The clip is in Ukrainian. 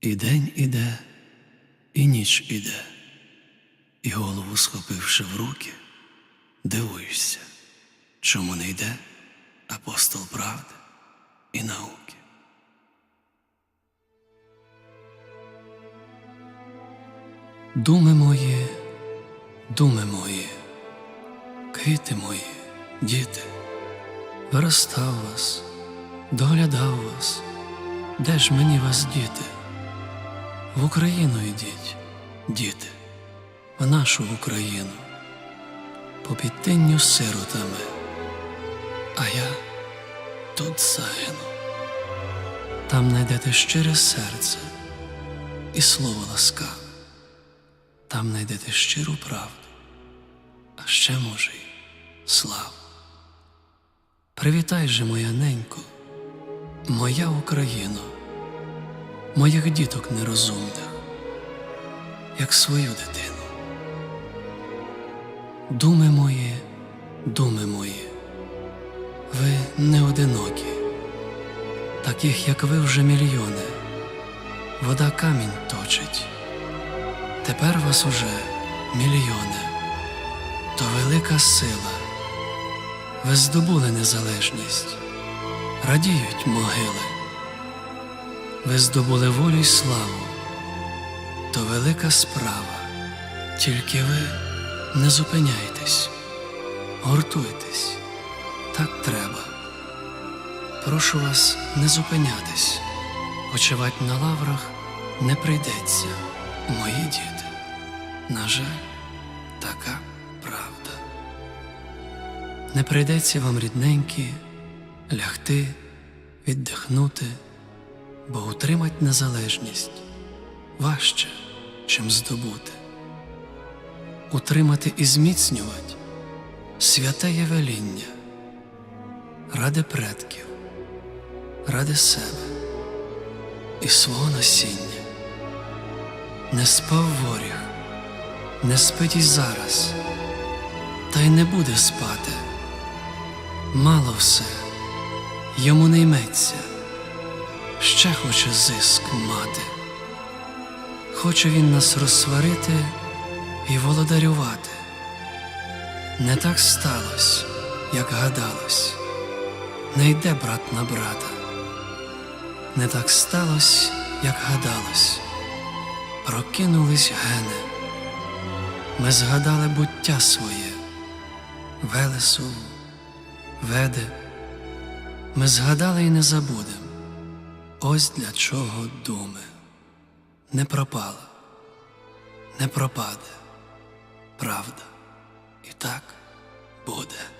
І день іде, і ніч іде, і голову схопивши в руки, дивуєшся, чому не йде апостол правди і науки. Думи мої, думи мої, квіти мої, діти, виростав вас, доглядав вас, де ж мені вас діти? В Україну йдіть, діти, в нашу Україну, по підтинню сиротами, а я тут загину. Там знайдете щире серце і слово ласка, там знайдете щиру правду, а ще може й славу. Привітай же, моя ненько, моя Україно, моїх діток нерозумних, як свою дитину. Думи мої, думи мої, ви не одинокі, таких, як ви, вже мільйони, вода камінь точить. Тепер вас уже мільйони, то велика сила. Ви здобули незалежність, радіють могили. Ви здобули волю й славу, то велика справа. Тільки ви не зупиняйтесь, гуртуйтесь, так треба. Прошу вас не зупинятись, почивать на лаврах не прийдеться, мої діти. На жаль, така правда. Не прийдеться вам, рідненькі, лягти, віддихнути, бо утримать незалежність важче, чим здобути. Утримати і зміцнювати святе є веління ради предків, ради себе і свого насіння. Не спав воріг, не спить і зараз, та й не буде спати. Мало все, йому не йметься, ще хоче зиск мати. Хоче він нас розсварити і володарювати. Не так сталось, як гадалось, не йде брат на брата. Не так сталось, як гадалось, прокинулись гени. Ми згадали буття своє, Велесову, веде. Ми згадали і не забудем. Ось для чого думи не пропала, не пропаде правда, і так буде.